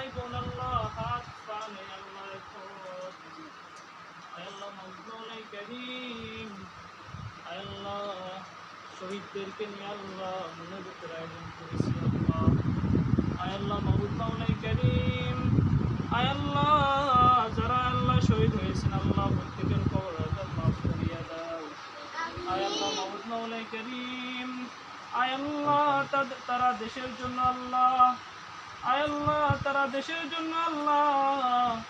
يكن الله حقا يا শহীদদেরকে নিয়ে আল্লাহ মনে ভিতরে আল্লাহ আয় আল্লাহ হয়েছেন আল্লাহ প্রত্যেকের খবর মাফ করিয়া দাও আয় আল্লাহ তারা দেশের জন্য আল্লাহ। আল্লাহ, তারা দেশের জন্য আল্লাহ।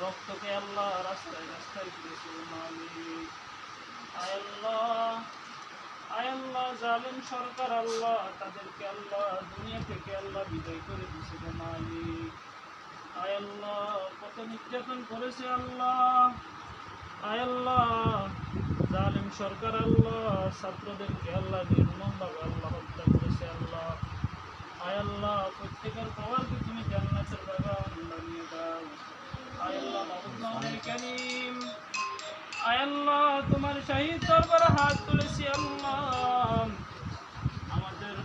রক্তকে আল্লাহ রাস্তায় রাস্তায় ফিরেছিল মালিক। আল্লাহ আল্লাহ, জালিম সরকার আল্লাহ, তাদেরকে আল্লাহ, দুনিয়া থেকে আল্লাহ বিদায় করে দিয়েছিল মালিক। আল্লাহ, কত নির্যাতন করেছে আল্লাহ। আল্লাহ, জালিম সরকার আল্লাহ, ছাত্রদেরকে আল্লাহ নির্মমভাবে আল্লাহ হত্যা করেছে আল্লাহ আয় আল্লাহ প্রত্যেকের খাবারকে তুমি জান্নাতের বাগান বানিয়ে দাও আয় আল্লাহ মাহবুব মাওলাই করিম আয় আল্লাহ, তোমার শাহিদ দরবারে হাত তুলেছি আল্লাহ। আমাদের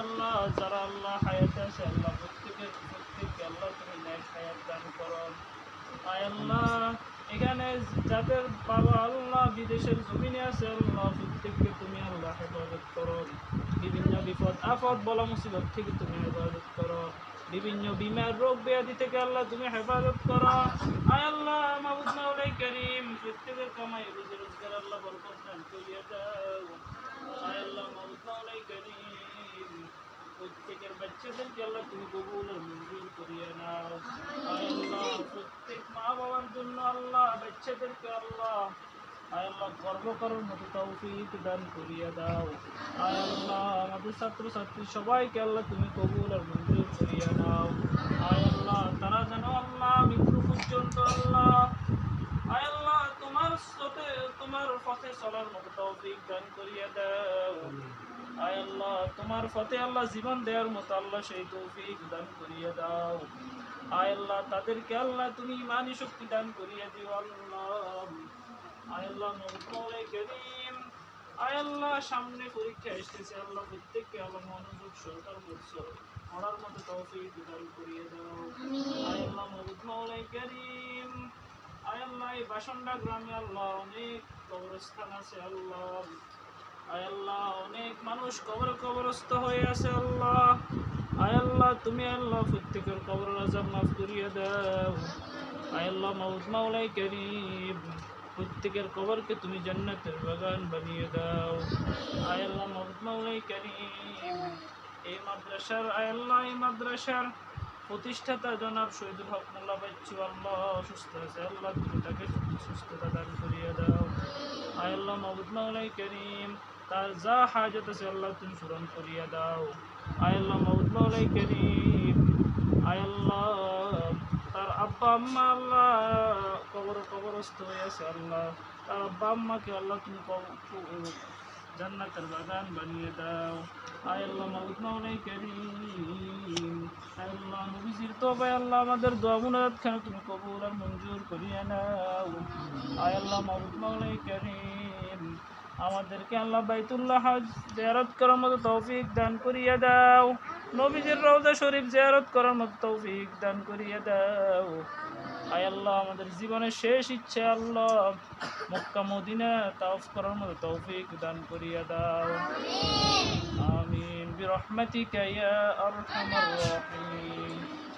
আল্লাহ যারা আল্লাহ হায়াত আছে, আল্লাহ প্রত্যেকের প্রত্যেককে আল্লাহ তুমি ন্যায় হায়াত দান করো। আয় আল্লাহ, এখানে যাদের বাবা আল্লাহ বিদেশের জমিনে আছে, আল্লাহ প্রত্যেককে তুমি আল্লাহ হেফাজত করো। বিভিন্ন বিপদ, আপদ, বলা মুসিবত থেকে তুমি হেফাজত করো। বিভিন্ন বিমার রোগ ব্যাধি থেকে আল্লাহ তুমি হেফাজত করো। আয় আল্লাহ মাহবুদ মাওলাই করিম, প্রত্যেকের কামাই, রুজি রোজগার, আল্লাহ বরকত দান করিয়া দাও। আয় আল্লাহ মাহবুদ মাওলাই করিম, প্রত্যেকের বাচ্চাদেরকে আল্লাহ তুমি কবুল মঞ্জুর করিয়া নাও। আয় আল্লাহ, প্রত্যেক মা বাবার জন্য আল্লাহ, বাচ্চাদেরকে আল্লাহ আল্লাহ গর্ব করার মতো তৌফিক দান করিয়া দাও। আল্লাহ, আমাদের ছাত্র ছাত্রী সবাইকে আল্লাহ তুমি কবুল আর মঞ্জুর চলার মতো তৌফিক দান করিয়া দাও। আয় আল্লাহ তোমার পথে আল্লাহ জীবন দেওয়ার মতো আল্লাহ সেই তৌফিক দান করিয়া দাও। আয় আল্লাহ তাদেরকে আল্লাহ তুমি ইমানি শক্তি দান করিয়া দিও আল্লাহ। আয় আল্লাহ মৌলাই করিম। আয় আল্লাহ সামনে পরীক্ষা এসেছে আল্লাহ প্রত্যেককে আল্লাহ মনোযোগ সরকার করছ পড়ার মতো তৌফিক দান করিয়ে দাও। আয় আল্লাহ মৌলাই করিম আয় আল্লাহ গ্রামে আল্লাহ অনেক কবরস্থান আছে, আল্লাহ। আয় আল্লাহ, অনেক মানুষ কবর কবরস্থ হয়ে আছে, আল্লাহ। আয় আল্লাহ, তুমি আল্লাহ প্রত্যেকের কবর আজাব মাফ করিয়ে দাও। আয় আল্লাহ মাউদ মাওলাই করিম, প্রত্যেকের কবরকে তুমি জান্নাতের বাগান বানিয়ে দাও। আয় আল্লাহ মাউদ মাওলাই করিম, এই মাদ্রাসার, আয় আল্লাহ, এই মাদ্রাসার প্রতিষ্ঠাতা জনাব শহীদুল হক মোল্লা বাচ্চু, আল্লাহ অসুস্থ আছে, আল্লাহ তুমি তাকে সুস্থতা দান করিয়া দাও। আয় আল্লাহ মাওলাই করিম, তার যা হাজত আছে আল্লাহ তুমি পূরণ করিয়া দাও। আয় আল্লাহ মাওলাই করিম আয় আল্লাহ, তার আব্বা, আম্মা আল্লাহ কবর কবরস্থ হয়ে আছে আল্লাহ। তার আব্বা, আম্মাকে আল্লাহ তুমি জান্নাতের বাগান বানিয়ে দাও। আয় আল্লাহ মাওলাই করিম আল্লাহ নবীজির তবে আল্লাহ আমাদের দোয়া মুনাজাত তুমি কবুল আর মঞ্জুর করিয়া নাও? আয় আল্লাহ মাহবুদ মাওলাই করিম, আমাদেরকে আল্লাহ বাইতুল্লাহ হজ জিয়ারত করার মতো তৌফিক দান করিয়া দাও। নবীজির রওজা শরীফ জিয়ারত করার মতো তৌফিক দান করিয়া দাও। আয় আল্লাহ আমাদের জীবনের শেষ ইচ্ছে আল্লাহ, মক্কা মদিনা তাওফ করার মতো তৌফিক দান করিয়া দাও। আমিন। বিরহমাতিকা ইয়া আরহামার রাহিম।